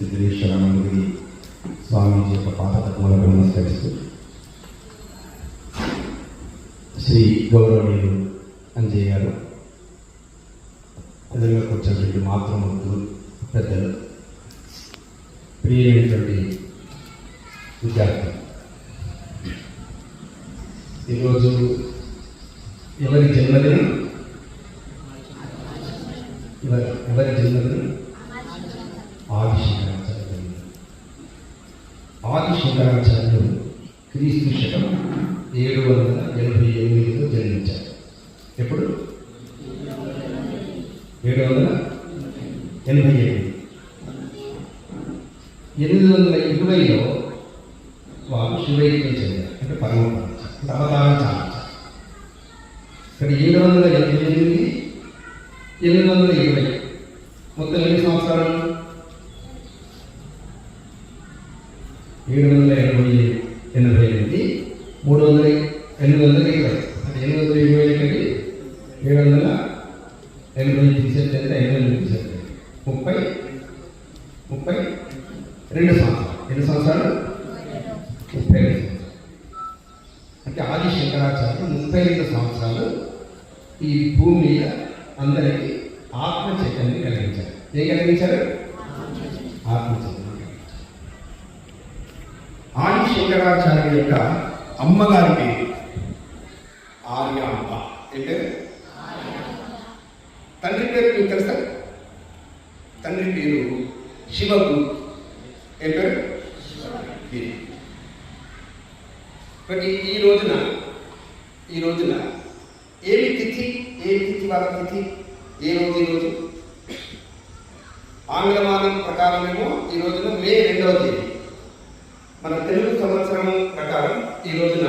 సిద్ధేశ్వరానందగిరి స్వామీజీ యొక్క పాదపద్మలకు నమస్కరిస్తూ శ్రీ గౌరవనీయులు అంజయ్ గారు ఎదురుగా కూర్చోబెట్టి మాతృమూర్తులు పెద్దలు ప్రియమైనటువంటి విద్యార్థులు. ఈరోజు ఎవరి జన్మదినం? ఎవరి ఎవరి జన్మదినం? ఆదిశంకరాచార్యులు ఆదిశంకరాచార్యులు క్రీస్తు శకం ఏడు వందల ఎనభై ఎనిమిదిలో జన్మించారు. ఎప్పుడు? ఏడు వందల ఎనభై ఎనిమిది. ఎనిమిది వందల ఇరవైలో వారు శివైక్యం చెందారు. అంటే పరమ అంటే అవతారం చాలించారు ఇక్కడ ఏడు వందల ఎనభై ఎనిమిది ఎనిమిది వందల ఇరవై మొత్తం ఎన్ని సంవత్సరాలు? ఏడు వందల ఎనభై ఎనభై ఎనిమిది మూడు వందల ఎనిమిది వందల ఇరవై ఎనిమిది వందల ఇరవై ఒకటి ఏడు వందల ఎనభై తీసేస్తే అంటే ఐదు వందల తీసేస్తే ముప్పై ముప్పై రెండు సంవత్సరాలు. ఎన్ని సంవత్సరాలు? ముప్పై రెండు అంటే ఆది శంకరాచార్యులు ముప్పై రెండు సంవత్సరాలు ఈ భూమి మీద అందరికీ ఆత్మ చైతన్యం కలిగించారు. ఏం కలిగించారు? ఆత్మ చైతన్యం కలిగించారు ఆది శంకరాచార్య యొక్క అమ్మగారి పేరు ఆర్యాంబ అంటే తండ్రి పేరు మీకు తెలుసా? తండ్రి పేరు శివకు ఏ పేరు? గిరి. ఈ రోజున ఈ రోజున ఏమి తిథి ఏ తిథి వాళ్ళ తిథి? ఏ రోజు ఈ రోజు? ఆంగ్ల మాసం ప్రకారమేమో ఈ రోజున మే రెండవ తేదీ. మన తెలుగు సంవత్సరం ప్రకారం ఈ రోజున